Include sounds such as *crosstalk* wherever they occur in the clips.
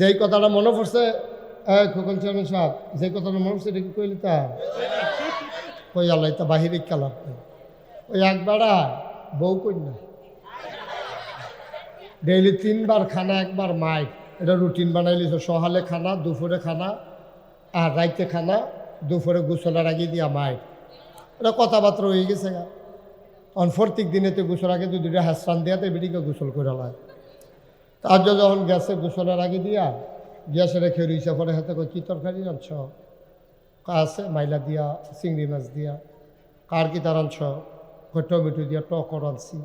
যেই কথাটা মনে পড়ছে খোকন চেয়ারম্যান সাহেব যে কথাটা মনে পড়ছে, এটা কি কইলি তা? কই আল্লাহ তা বাহিরে খেলা ওই একবারা বউ না ডেইলি তিনবার খানা, একবার মাইক এটা রুটিন বানাই লিছে, সকালে খানা, দুপুরে খানা, আর রাইতে খানা, দুপুরে গোসলের আগে দিয়া মাইক এটা কথাবার্তা হয়ে গেছে গা। অন প্রত্যেক দিনেতে গোসল আগে দু দুটা হাসরান দিয়াতে বেটিকে গোসল করে লায়। তার যখন গেছে গোসলের আগে দিয়া, গ্যাসে রেখে রইছে পরে হাতে কই কি তরকারি আনছ? আছে, মাইলা দিয়া, চিংড়ি মাছ দিয়া। কার কি তার আনছ? টমেটো দিয়া, টকর আনছি।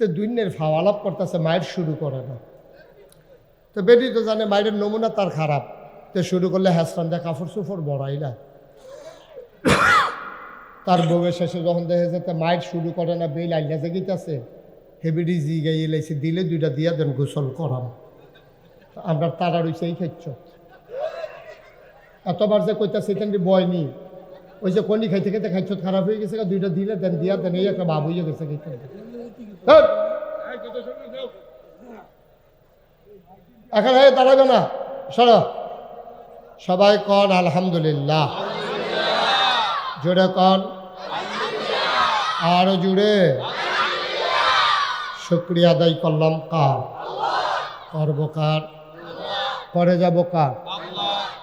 তো দুইনের ফাওয়ালাপ করতেছে, মায়ের শুরু করে না। তো বেটি তো জানে মায়ের নমুনা তার খারাপ। তো শুরু করলে হ্যাসরান দেয় কাপড় চুপড় বড়াই না তার বউয়ের শেষে যখন দেখে যেতে মায়ের শুরু করে না, বেল আইলা জেগিতেছে হেবিডি জি গাইয়ে লাইছে দিলে দুইটা দিয়া দেন গোসল করাম। আমরা তারা রইছে, এই খাইছ। এতবার যে কইতাছে এখান বয়নি ওই যে কনি খাইতে খাইতে খাইছ, খারাপ হয়ে গেছে, দুইটা দিলে দেন, দিয়া দেন, এই একটা বাবু হয়ে গেছে এখন হয়ে দাঁড়াবে না। সরো। সবাই কন, আলহামদুলিল্লাহ। জোরে কন। আরও জুড়ে শুক্রিয়া আদায় করলাম কার? করব কার? করে যাব কার?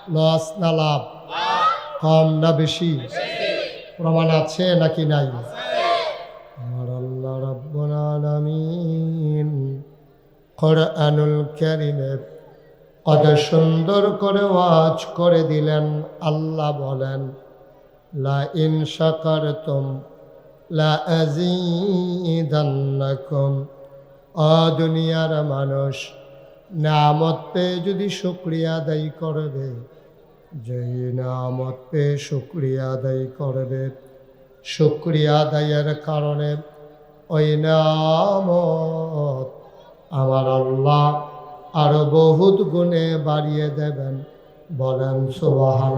লস না লাভ? কম না বেশি? প্রমাণ আছে নাকি নাই? আমার আল্লাহ রাব্বুল আলামিন কত সুন্দর করে ওয়াজ করে দিলেন। আল্লাহ বলেন, লা ইন শাকারতুম লা আযীদান্নাকুম অ দুনিয়ার মানুষ। নামত পেয়ে যদি শুক্রিয়া আদায় করবে, যেই নামত পেয়ে শুক্রিয়া আদায় করবে, শুক্রিয়া আদায়ের কারণে ওই নামত আমার আল্লাহ আরও বহুত গুণে বাড়িয়ে দেবেন। বলেন সুবাহান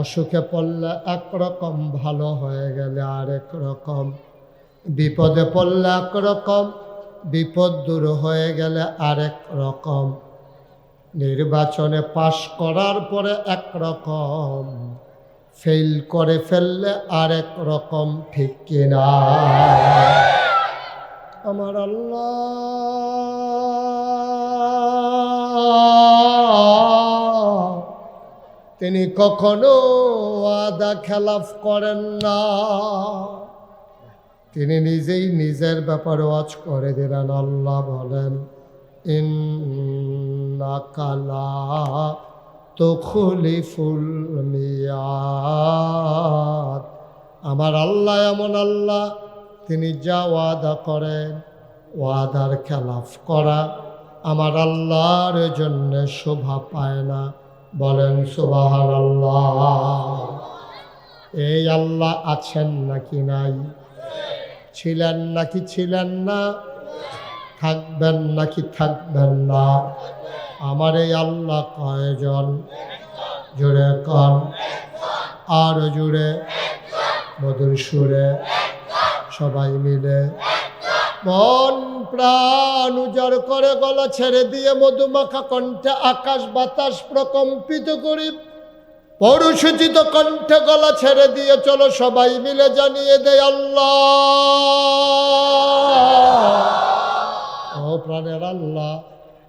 অসুখে পড়লে একরকম ভালো হয়ে গেলে আরেক রকম। বিপদে পড়লে একরকম বিপদ দূর হয়ে গেলে আরেক রকম। নির্বাচনে পাশ করার পরে একরকম ফেল করে ফেললে আরেক রকম, ঠিক কিনা আমার আল্লাহ তিনি কখনো আদা খেলাফ করেন না। তিনি নিজেই নিজের ব্যাপারে ওয়াজ করে দিলেন আল্লাহ বলেন ইন্নাকালা তো খুলিফুল মিয়াদ। আমার আল্লাহ এমন আল্লাহ, তিনি যা ওয়াদা করেন, ওয়াদার খেলাফ করা আমার আল্লাহর জন্য শোভা পায় না। বলেন সুবাহার আল্লাহ এই আল্লাহ আছেন নাকি নাই? ছিলেন নাকি ছিলেন না? থাকবেন নাকি থাকবেন না? আমার এই আল্লাহ কয়জন? জুড়ে কন। আর জুড়ে মধুর সুরে? সবাই মিলে? মন প্রাণ উজাড় করে গলা ছেড়ে দিয়ে মধুমাখা কণ্ঠে আকাশ বাতাস প্রকম্পিত করি। পৌরসূচিত কণ্ঠে গলা ছেড়ে দিয়ে চলো সবাই মিলে জানিয়ে দেয় আল্লাহ। ও প্রাণের আল্লাহ,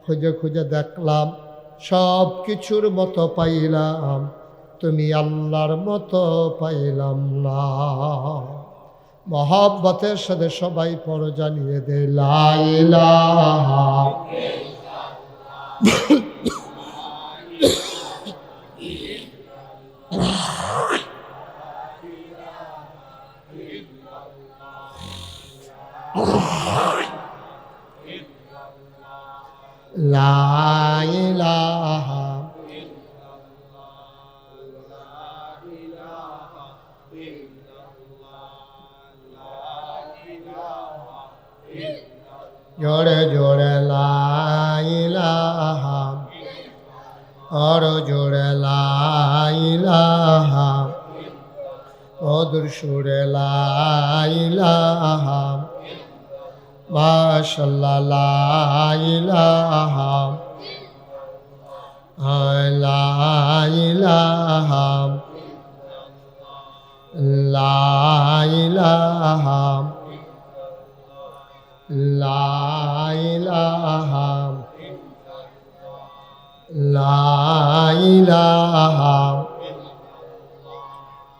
খুঁজে খুঁজে দেখলাম সব কিছুর মতো পাইলাম, তুমি আল্লাহর মতো পাইলাম না। মহাব্বতের সাথে সবাই পর জানিয়ে দে লাইলা ইলাহা মাশাল্লাহ লা ইলাহা লা ইলাহা লা ইলাহা লা ইলাহা লা ইলাহা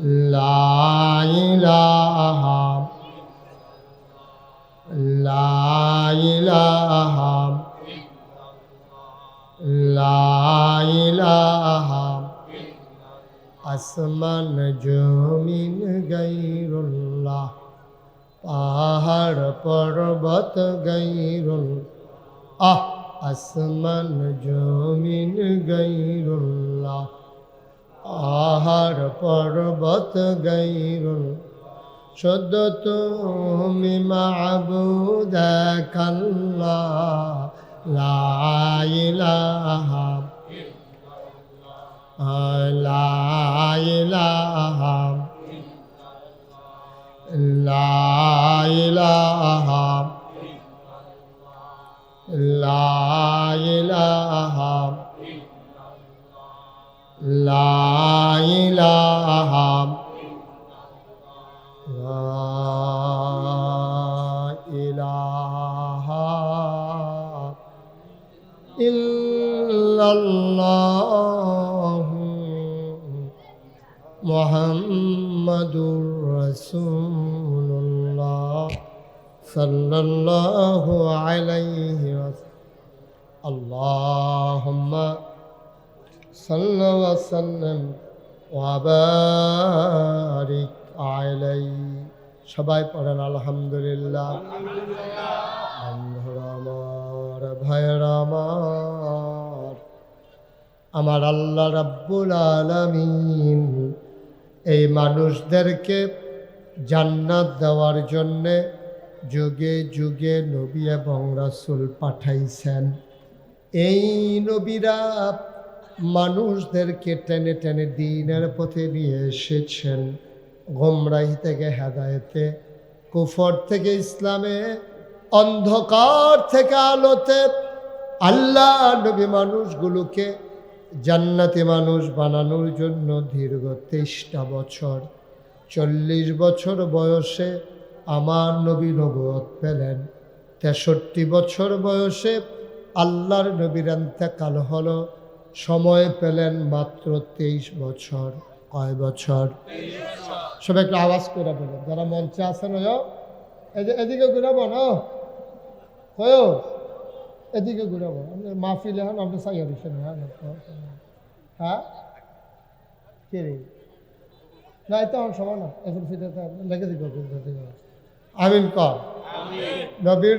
لا إله لا إله لا إله আসমান জমিন গৈরুল্লাহ পাহাড় পর্বত গৈরুল আহ, আসমান জমিন গৈরুল্লাহ পাহাড় পর্বত গাইরুল শুদ্ধ তুমি মাবুদ কাল্লা লাইলাহা লাইলাহা লাইলাহা লাইলাহা লা ইলাহা আমার আল্লাহ রাব্বুল আলামিন। এই মানুষদেরকে জান্নাত দেওয়ার জন্যে যুগে যুগে নবী এবং রাসূল পাঠাইছেন। এই নবীরা মানুষদেরকে টেনে টেনে দিনের পথে নিয়ে এসেছেন। গোমরাহি থেকে হেদায়েতে, কুফর থেকে ইসলামে, অন্ধকার থেকে আলোতে। আল্লাহ নবী মানুষগুলোকে জান্নাতি মানুষ বানানোর জন্য দীর্ঘ তেইশটা বছর, চল্লিশ বছর বয়সে আমার নবী নবত পেলেন। তেষট্টি বছর বয়সে আল্লাহর নবীর কাল হলো, সময় পেলেন মাত্র তেইশ বছর। কয় বছর? সবাই একটু আওয়াজ করে বলো যারা মঞ্চে আছেন এদিকে ঘুরাবো না হয়েও এদিকে ঘুরাবো মাহফিলে হন আপনি সাইয়া দিচ্ছেন হ্যাঁ হ্যাঁ? কে রে? না এটা আমার সময় না। এখন ফিরে লেগে দিব আমিন কর। নবীর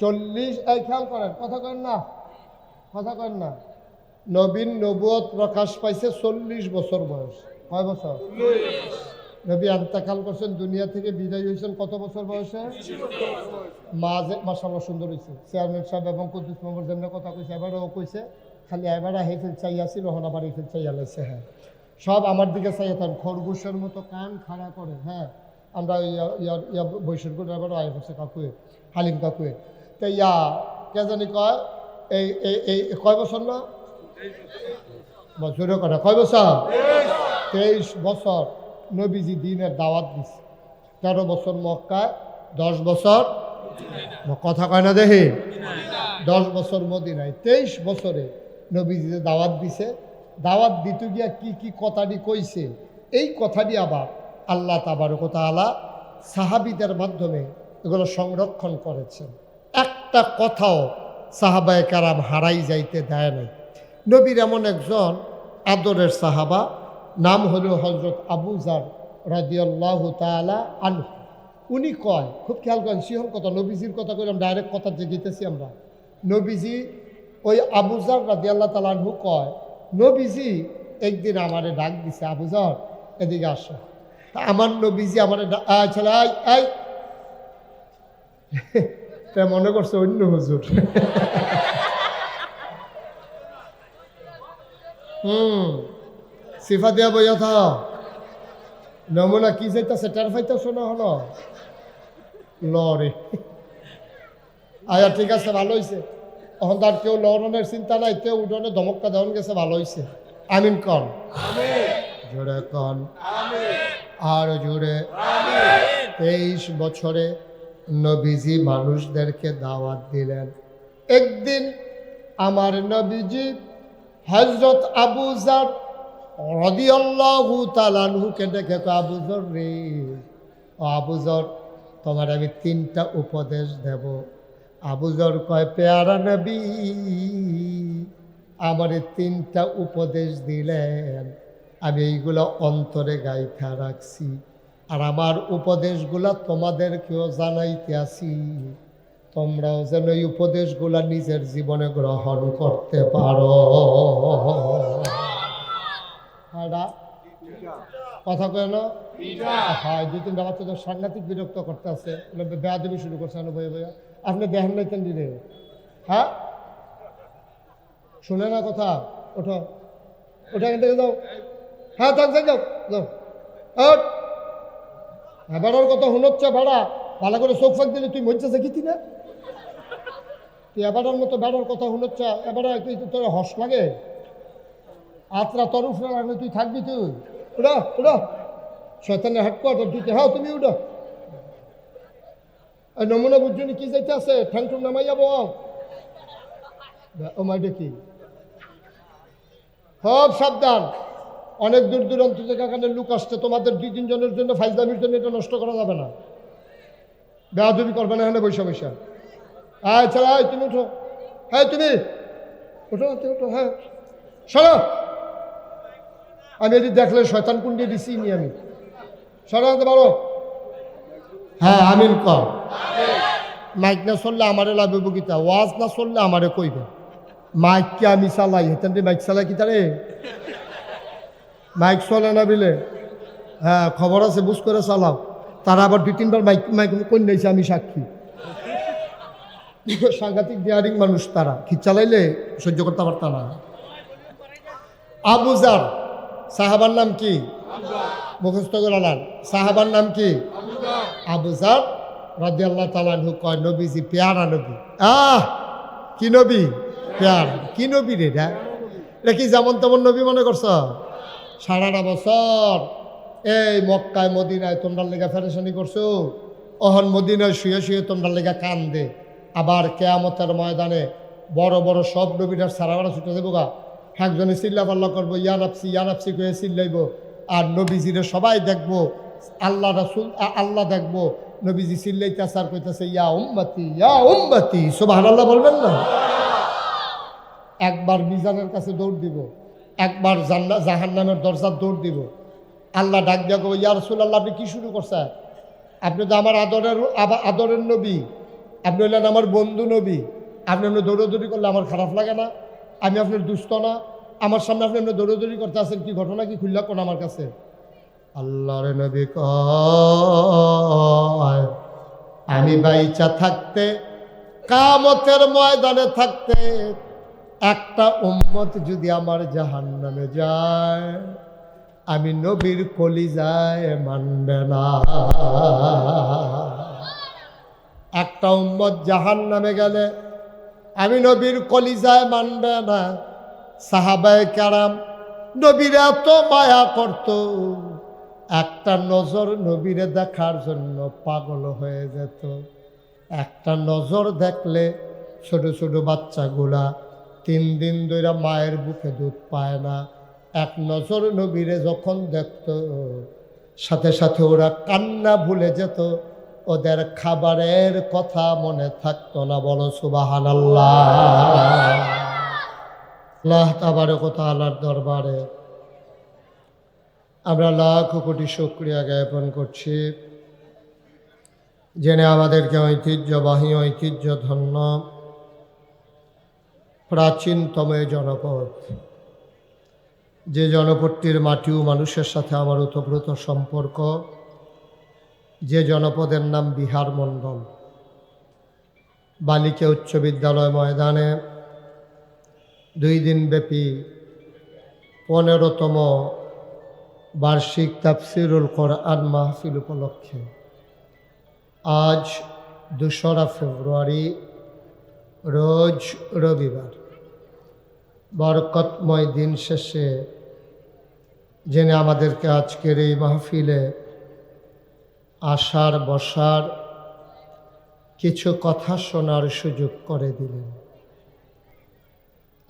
চল্লিশ এই খেয়াল করেন কথা করেন না কথা করেন না। নবীন নবুয়ত প্রকাশ পাইছে চল্লিশ বছর বয়স। কয় বছর? নবী আন্তাকাল করছেন, দুনিয়া থেকে বিদায় হয়েছেন কত বছর বয়সে? মাঝে মাসাল্লাহ সুন্দর হয়েছে। চেয়ারম্যান সাহেব এবং কুদ্দুস মেম্বার যেমন কথা কইছে, এবারও কইছে, খালি এবার হেফিল চাইয়াছিল হন আবার হেফিল চাইয়া লাইছে হ্যাঁ। সব আমার দিকে চাইয়া তার খরগোশের মতো কান খাড়া করে হ্যাঁ। আমরা ইয়া ইয়া করে এবার আয় করছে কাকুয়ে হালিম কাকুয়ে তো ইয়া, কে জানি কয়, এই এই কয় বছর না? বছরের কথা কয় বছর? তেইশ বছর। নবীজি দিনের দাওয়াত দিছে। তেরো বছর মক্কায়, দশ বছর কথা কয় না দেখে? দশ বছর মদিনায়। তেইশ বছরে নবীজি দাওয়াত দিছে, দাওয়াত দিতে গিয়া কি কি কথাটি কইছে? এই কথাটি আবার আল্লাহ তাবারকতা আলা সাহাবিদের মাধ্যমে এগুলো সংরক্ষণ করেছেন। একটা কথাও সাহাবায় কারাম হারাই যাইতে দেয় নাই। নবীর এমন একজন আদরের সাহাবা নাম হলো হজরত আবু জার রাদিয়াল্লাহ তালা আনহু। উনি কয়, খুব খেয়াল করেন সিহন কথা, নবীজির কথা কইলাম ডাইরেক্ট কথা যে গীতেছি আমরা। নবীজি ওই আবুজার রাদিয়াল্লাহ তালানহু কয়, নবীজি একদিন আমারে ডাক দিছে আবুজার এদিকে আসো। আমার নবীজি আমারে আয়। *laughs* তা মনে করছে অন্য হুজুর। *laughs* হুম। সিফা দিয়া বইয়া থাও। নমুনা কি যাইতেছে টের পাইতেছো না হলো লরে। আয়া ঠিক আছে ভালো হয়েছে এখন তার কেউ লড়নের চিন্তা নাই কেউ উঠোনে ধমক্কা দেওয়ান গেছে ভালো হয়েছে আমিন কন। জোরে কন। আর জোরে। তেইশ বছরে নবীজি মানুষদেরকে দাওয়াত দিলেন। একদিন আমার নবীজি হজরত আবু জার রদিয়াল্লাহু তালানহুকে ডেকে কয়, আবুজর রে। ও আবুজর তোমার আমি তিনটা উপদেশ দেব। আবুজর কয় পেয়ারা নবী আমার তিনটা উপদেশ দিলেন। আমি এইগুলো অন্তরে গাইথা রাখছি। আর আমার উপদেশগুলা তোমাদেরকেও জানাইতে আসি তোমরাও যেন এই উপদেশগুলা নিজের জীবনে গ্রহণ করতে পারো। হাডা কথা কয় না হ্যাঁ দুই তিনটা বাচ্চা তো সাংঘাতিক বিরক্ত করতে আছে বেয়া দেবী শুরু করছে না বইয়া বইয়া আপনি দেখেন নাই কেন দিলে হ্যাঁ? শুনে না কথা? ওঠো। ওঠা এখান থেকে যাও। হ্যাঁ থাক যাই যাও যাও। হ্যাঁ বেড়ার কথা শুনোচ্ছে ভাড়া ভালো করে চোখ ফাঁক দিলে তুই মরছে কি না তুই এবারের মতো বেড়ার কথা শুনোচ্ছে এবারে তুই তোর হস লাগে? আত্রা তোর উপরে লাগলে তুই থাকবি তুই। উড়া উড়া শয়তানের হেডকোয়ার্টার তুই হ্যাঁ তুমি উড়া নমুনা বুঝছনি কি যাইতে আছে? ঠ্যাং ঠুং নামাই যাব ও মাইডে কি? সব সাবধান। অনেক দূর দূরান্ত থেকে লুক আসছে, তোমাদের দুই তিনজনের জন্য ফাইজদামির জন্য এটা নষ্ট করা যাবে না। বেয়াদবি করবে না, এখানে বৈশা বৈশা চলো তুমি উঠো। হ্যাঁ তুমি। উঠো তুমি উঠো হ্যাঁ। সরো। আমি এটি দেখলে শয়তান কুন্ডি দিছি নি আমি। সরাতে পারো হ্যাঁ আমিন কর মাইক না চললে আমারে লাগবে বুকিতা ওয়াজ না চললে আমারে কইবে। মাইক কে আমি চালাই? হেতেন মাইক চালাই কি তারে মাইক চলে না বিলে? হ্যাঁ খবর আছে, বুঝ করে চালাও। তারা আবার দুই, তিনবার মাইক মাইক কোন নিয়েছে আমি সাক্ষী। সাংঘাতিক ডিয়ারিং মানুষ তারা। কি চালাইলে সহ্য করতে পারতাম না। আবুজার সাহাবার নাম কি? মুখস্থ নেন। সাহাবার নাম কি? আবুজার রাজি আল্লাহ তালানহু কয়, নবীজি পেয়ারা নবী। আহ! কি নবী? পেয়ার। কি নবী রে এটা? এটা কি যেমন তেমন নবী মনে করছ? সারাটা বছর এই মক্কায়, মদিনায় তোমরা লেগা ফেরেশানি করছ। অহন মদিনায় শুয়ে শুয়ে তোমরা লেগা কান দে আবার কেয়ামতের ময়দানে বড় বড় সব নবীটার সারাবারা ছুটে দেবো গা। একজনে চিল্লা পাল্লা করব ইয়ানাপসি ইয়ানাপসি করে চিল্লাইব। আর নবীজিরে সবাই দেখব, আল্লাহ রাসুল আল্লাহ দেখব। নবীজি চিল্লাইতেছে আর কইতেছে, ইয়া উম্মতি ইয়া উম্মতি। সুবাহ আল্লাহ বলবেন না? একবার মিজানের কাছে দৌড় দিব, একবার জান্না জাহান নামের দরজার দৌড় দিব। আল্লাহ ডাক দিয়া কো ইয়া রসুল আল্লাহ আপনি কী শুরু করছেন? আপনি তো আমার আদরের আদরের নবী। আপনি হলেন আমার বন্ধু নবী। আপনি দৌড়াদৌড়ি করলে আমার খারাপ লাগে না? আমি আপনার দুস্থ না, আমার সামনে আপনি এমনি দৌড়াদৌড়ি করতে আছেন কি ঘটনা, কি খুললা কোন আমার কাছে? আল্লাহর নবী কয়, আমি বাইচা থাকতে, কামতের ময়দানে থাকতে, একটা উম্মত যদি আমার জাহান নামে যায়, আমি নবীর কলি যায় মানবে না। একটা উম্মত জাহান নামে গেলে আমি নবীর কলিজায় মানবে না। সাহাবায় কারাম নবীর এত মায়া করত, একটা নজর নবীরে দেখার জন্য পাগল হয়ে যেত। একটা নজর দেখলে ছোট ছোট বাচ্চাগুলা তিন দিন ধরে মায়ের বুকে দুধ পায় না। এক নজর নবীরে যখন দেখত, সাথে সাথে ওরা কান্না ভুলে যেত। ওদের খাবারের কথা মনে থাকতো না, বলো সুবাহান আল্লাহ তাবারে কথা আল্লাহর দরবারে আমরা লাখ কোটি শুক্রিয়া জ্ঞাপন করছি। জেনে আমাদেরকে ঐতিহ্যবাহী ঐতিহ্য ধন্য প্রাচীনতম জনপদ, যে জনপদটির মাটিও মানুষের সাথে আমার ওতপ্রোত সম্পর্ক যে জনপদের নাম বিহার মণ্ডল। বালিকা উচ্চ বিদ্যালয় ময়দানে দুই দিন ব্যাপী পনেরোতম বার্ষিক তাফসিরুল কোরআন মাহফিল উপলক্ষে আজ দোসরা ফেব্রুয়ারি, রোজ রবিবার। বরকতময় দিন শেষে জেনে আমাদেরকে আজকের এই মাহফিলে আসার বসার কিছু কথা শোনার সুযোগ করে দিলেন।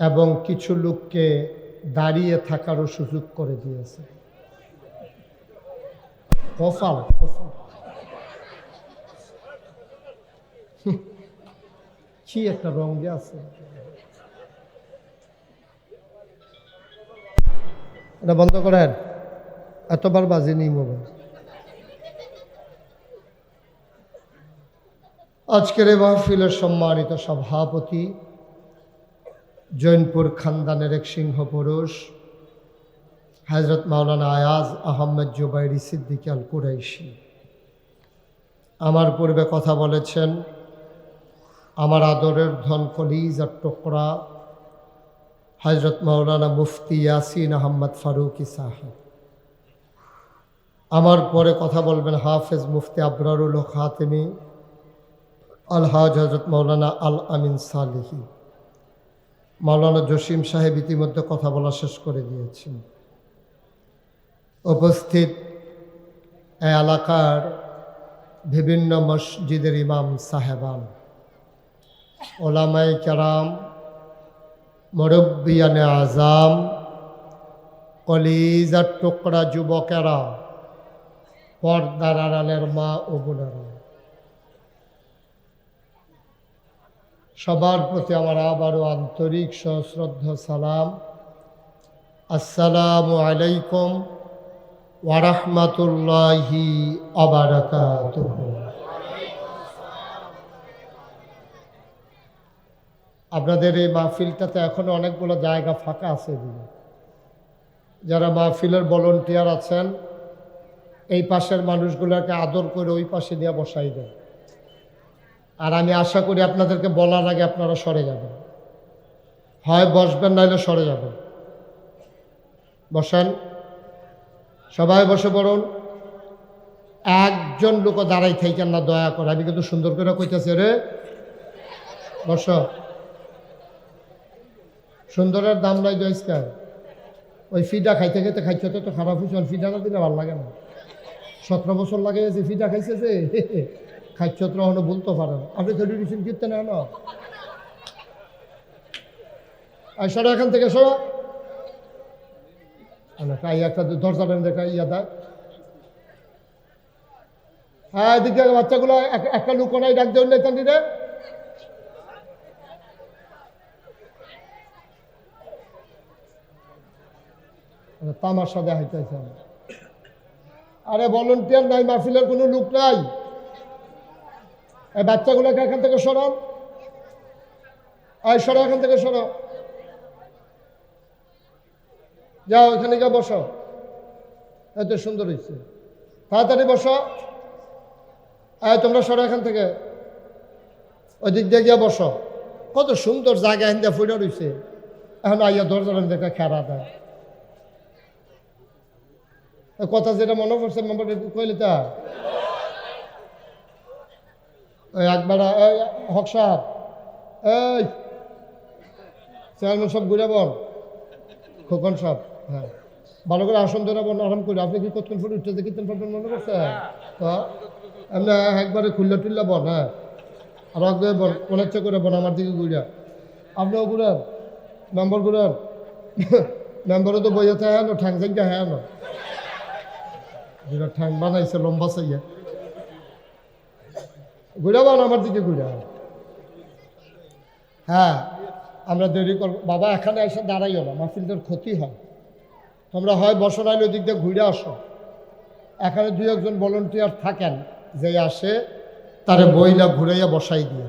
এবং কিছু লোককে দাঁড়িয়ে থাকারও সুযোগ করে দিয়েছে। কফাল কফাল *laughs* কি একটা রঙে আছে। এটা বন্ধ করেন। এতবার বাজে নেই মোবাইল। আজকের এই মাহফিলের সম্মানিত সভাপতি, জৈনপুর খানদানের এক সিংহ পুরুষ হজরত মাওলানা আয়াজ আহমেদ জুবাইরি সিদ্দিক আল কুরাইশি। আমার পূর্বে কথা বলেছেন, আমার আদরের ধন কলিজ আর টোকরা হজরত মাওলানা মুফতি ইয়াসিন আহম্মদ ফারুকি সাহেব। আমার পরে কথা বলবেন হাফেজ মুফতি আবরারুল খাতেমি আলহাজ হজরত মৌলানা আল আমিন সালিহি। মাওলানা জসিম সাহেব ইতিমধ্যে কথা বলা শেষ করে দিয়েছেন। উপস্থিত এলাকার বিভিন্ন মসজিদের ইমাম সাহেবান ওলামাই কেরাম, মুরব্বিয়ানে আজাম কলিজার টুকরা যুবকেরা, পর্দার আড়ালের মা ও বোনেরা। সবার প্রতি আমার আবারও আন্তরিক সশ্রদ্ধ সালাম। আসসালামু আলাইকুম ওয়ারহমাতুল্লাহি আবারাকাতুহ আপনাদের এই মাহফিলটাতে এখনও অনেকগুলো জায়গা ফাঁকা আছে যারা মাহফিলের ভলন্টিয়ার আছেন, এই পাশের মানুষগুলোকে আদর করে ওই পাশে দিয়ে বসাই দেয় আর আমি আশা করি আপনাদেরকে বলার আগে আপনারা সরে যাবেন। হয় বসবেন নাহলে সরে যাবেন। বসেন। সবাই বসে পড়ুন। একজন লোক দাঁড়াই থাকেন না, দয়া করে। আমি কিন্তু সুন্দর করে কইতেছি, রে। বস। সুন্দরের দাম নাই দইস্কার ওই ফিডা খাইতে খাইতে খাইছে তো খারাপ হয়েছে ফিডাটা দিলে ভালো লাগে না। সতেরো বছর লাগে যে ফিডা খাইছে যে। খাচ্ছত্র হলো বলতে পারেন। আপনি তো রিডিশন কীর্তনে আনো। আর সরো এখান থেকে, সরো। কাই একটা দরজা বেন দেখা ইয়া দেয় হ্যাঁ এদিকে বাচ্চাগুলো একটা লুক নাই ডাক দেবেন না রে। তামাশা দেখাইতেছে আরে ভলেন্টিয়ার নাই, মাহফিলের কোনো লুক নাই। বাচ্চাগুলোকে এখান থেকে সরান আয় সরো এখান থেকে সরো যাও, এখানে গিয়ে বসো এত সুন্দর হয়েছে তাড়াতাড়ি বসো আয় তোমরা সরো এখান থেকে। ওই দিক দিয়ে গিয়ে বসো কত সুন্দর জায়গা হিন্দা ফুটে রয়েছে এখন আইয়া দরজার দেখা খেরা দেয়। কথা যেটা মনে পড়ছে মেম্বার কইলে তা? একবার হক সাহেব, এই। চেয়ারম্যান সব ঘুরে বল। খোকন সাহেব হ্যাঁ। ভালো করে আসন ধরে বল, আরাম করে। আপনি কি কতক্ষণ ফুট উঠতে দেখি তিন পারবেন মনে করছে তো, এমনি একবারে খুললে টুললে বল হ্যাঁ। আর একবার বল অনেক করে বল, আমার দিকে ঘুরে। আপনিও ঘুরেন, মেম্বার ঘুরেন। মেম্বারও তো বইয়ে থাকে হ্যাঁ ঠ্যাং থেকে হ্যাঁ না ঠ্যাং বানাইছে, লম্বা চাইয়া ঘুরে বান আমার দিকে ঘুরে। হ্যাঁ আমরা দেরি করব। বাবা, এখানে এসে দাঁড়াইও না মাহফিলদের ক্ষতি হয়। তোমরা হয় বসনাইল ওদিক দিয়ে ঘুরে আসো। এখানে দুই একজন ভলেন্টিয়ার থাকেন, যে আসে, তারে বইলা ঘুরাইয়া বসাই দিয়ে।